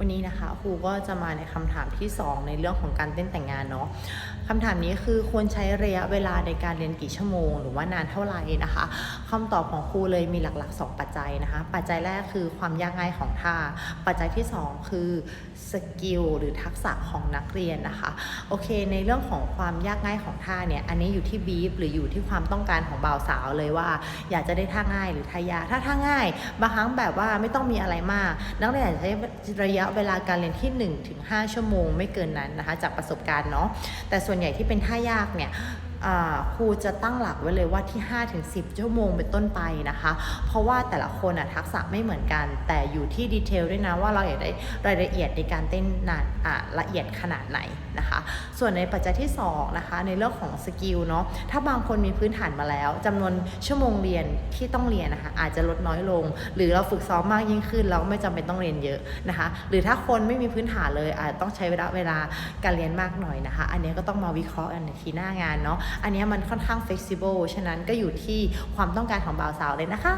วันนี้นะคะครูก็จะมาในคำถามที่ 2 ในเรื่องของการเต้นแต่งงานเนาะ คำถามนี้คือควรใช้ระยะเวลาในการเรียนกี่ชั่วโมง หรือว่านานเท่าไหร่นะคะคำตอบของครูเลยมีหลักๆ 2 ปัจจัยนะคะ ปัจจัยแรกคือความยากง่ายของท่า ปัจจัยที่ 2 คือสกิลหรือทักษะของนักเรียนนะคะโอเค ในเรื่องของความยากง่ายของท่าเนี่ยอันนี้อยู่ที่บีฟหรืออยู่ที่ความต้องการของบ่าวสาวเลยว่า อยากจะได้ท่าง่ายหรือท่ายากถ้าท่าง่ายบางครั้งแบบว่าไม่ต้องมีอะไรมาก นักเรียนอาจจะใช้ระยะเวลาการเรียนที่1ถึง5ชั่วโมง ไม่เกินนั้นนะคะ จากประสบการณ์เนาะแต่ส่วนใหญ่ที่เป็นท่ายากเนี่ย ครูจะตั้งหลักไว้เลยว่าที่5ถึง10 ชั่วโมงเป็นต้นไปนะคะ เพราะว่าแต่ละคนทักษะไม่เหมือนกัน แต่อยู่ที่ดีเทลด้วยนะว่าเราอยากได้รายละเอียดในการเต้นนานละเอียดขนาดไหนนะคะ ส่วนในปัจจัยที่2นะคะในเรื่องของสกิลเนาะถ้าบางคนมีพื้นฐานมาแล้วจำนวนชั่วโมงเรียนที่ต้องเรียนนะคะอาจจะลดน้อยลง หรือเราฝึกซ้อมมากยิ่งขึ้น เราไม่จำเป็นต้องเรียนเยอะนะคะ หรือถ้าคนไม่มีพื้นฐานเลยอาจจะต้องใช้เวลาเวลาการเรียนมากหน่อยนะคะ อันนี้ก็ต้องมาวิเคราะห์กันในทีหน้างานเนาะอันนี้มันค่อนข้าง flexible ฉะนั้นก็อยู่ที่ความต้องการของบ่าวสาวเลยนะคะ